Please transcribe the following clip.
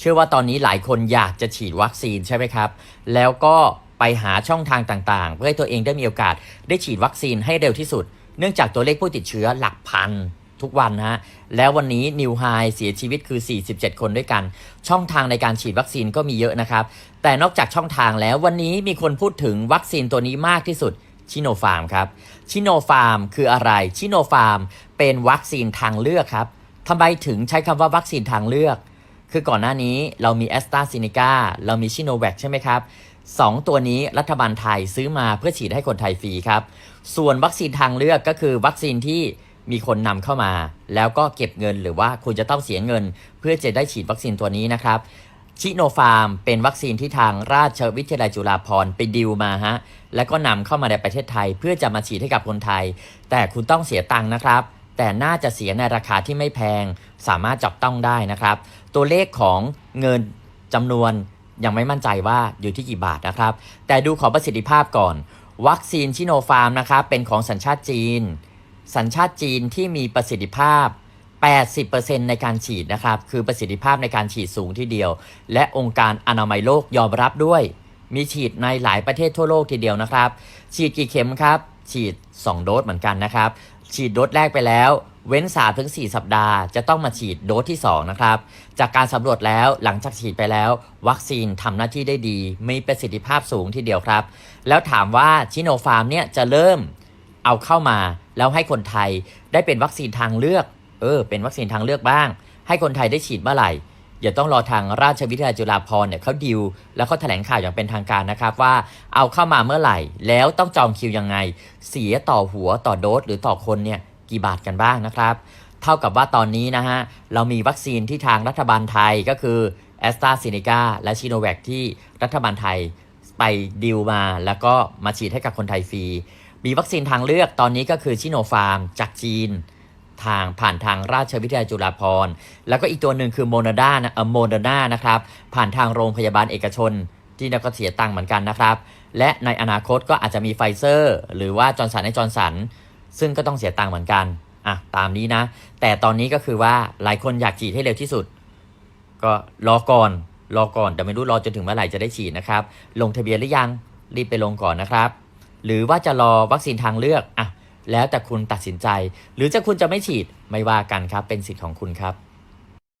เชื่อว่าตอนนี้หลายคนอยากจะฉีดวัคซีนใช่ไหมครับ แล้วก็ไปหาช่องทางต่างๆ เพื่อให้ตัวเองได้มีโอกาสได้ฉีดวัคซีนให้เร็วที่สุด เนื่องจากตัวเลขผู้ติดเชื้อหลักพันทุกวันนะฮะ แล้ววันนี้นิวไฮเสียชีวิตคือ 47 คนด้วยกัน ช่องทางในการฉีดวัคซีนก็มีเยอะนะครับ แต่นอกจากช่องทางแล้ววันนี้มีคนพูดถึงวัคซีนตัวนี้มากที่สุดชิโนฟาร์มครับ ชิโนฟาร์มคืออะไร ชิโนฟาร์มเป็นวัคซีนทางเลือกครับทำไมถึงใช้คำว่าวัคซีนทางเลือก คือก่อนหน้านี้เรามีแอสตราซเนกาเรามีชิโนแวคใช่ไหมครับสองตัวนี้รัฐบาลไทยซื้อมาเพื่อฉีดให้คนไทยฟรีครับ ส่วนวัคซีนทางเลือกก็คือวัคซีนที่มีคนนำเข้ามา แล้วก็เก็บเงินหรือว่าคุณจะต้องเสียเงิน เพื่อจะได้ฉีดวัคซีนตัวนี้นะครับชิโนฟาร์มเป็นวัคซีนที่ทางราชวิทยาลัยจุฬาภรณ์ไปดิวมาฮะแล้วก็นำเข้ามาในประเทศไทย เพื่อจะมาฉีดให้กับคนไทย แต่คุณต้องเสียตังค์นะครับ แต่น่าจะเสียในราคาที่ไม่แพง สามารถจับต้องได้นะครับ ตัวเลขของเงินจำนวนยังไม่มั่นใจว่าอยู่ที่กี่บาทนะครับ แต่ดูขอประสิทธิภาพก่อน วัคซีนชิโนฟาร์มนะครับเป็นของสัญชาติจีน สัญชาติจีนที่มีประสิทธิภาพ 80%ในการฉีดนะครับ คือประสิทธิภาพในการฉีดสูงทีเดียว และองค์การอนามัยโลกยอมรับด้วย มีฉีดในหลายประเทศทั่วโลกทีเดียวนะครับ ฉีดกี่เข็มครับ ฉีด 2 โดสเหมือนกันนะครับ ฉีดโดสแรกไปแล้ว เว้น3ถึง4สัปดาห์ จะต้องมาฉีดโดสที่ 2 นะครับ จากการสำรวจแล้วหลังจากฉีดไปแล้ว วัคซีนทำหน้าที่ได้ดี มีประสิทธิภาพสูงทีเดียวครับ แล้วถามว่าชิโนฟาร์มเนี่ยจะเริ่มเอาเข้ามา แล้วให้คนไทยได้เป็นวัคซีนทางเลือก เออ เป็นวัคซีนทางเลือกบ้าง ให้คนไทยได้ฉีดเมื่อไหร่ อย่าต้องรอทางราชวิทยาลัยจุฬาภรณ์เนี่ยเขาดิว แล้วเขาแถลงข่าวอย่างเป็นทางการนะครับว่าเอาเข้ามาเมื่อไหร่ แล้วต้องจองคิวยังไง เสียต่อหัวต่อโดสหรือต่อคนเนี่ยกี่บาทกันบ้างนะครับ เท่ากับว่าตอนนี้นะฮะเรามีวัคซีนที่ทางรัฐบาลไทยก็คือแอสตราเซเนกาและชิโนแวคที่รัฐบาลไทยไปดิวมาแล้วก็มาฉีดให้กับคนไทยฟรี มีวัคซีนทางเลือกตอนนี้ก็คือชิโนฟาร์มจากจีน ทางผ่านทางราชวิทยาลัยจุฬาภรณ์ แล้วก็อีกตัวหนึ่งคือโมนานะเอ่อโมเดานะครับ ผ่านทางโรงพยาบาลเอกชน ที่เราก็เสียตังค์เหมือนกันนะครับ และในอนาคตก็อาจจะมีไฟเซอร์ หรือว่าจอร์นสันในจอร์นสัน ซึ่งก็ต้องเสียตังค์เหมือนกันอะตามนี้นะ แต่ตอนนี้ก็คือว่าหลายคนอยากฉีดให้เร็วที่สุด ก็รอก่อนรอก่อนแต่ไม่รู้รอจนถึงเมื่อไหร่จะได้ฉีดนะครับ ลงทะเบียนหรือยังรีบไปลงก่อนนะครับ หรือว่าจะรอวัคซีนทางเลือกอะ แล้วแต่คุณตัดสินใจ หรือจะคุณจะไม่ฉีดไม่ว่ากันครับเป็นสิทธิ์ของคุณครับ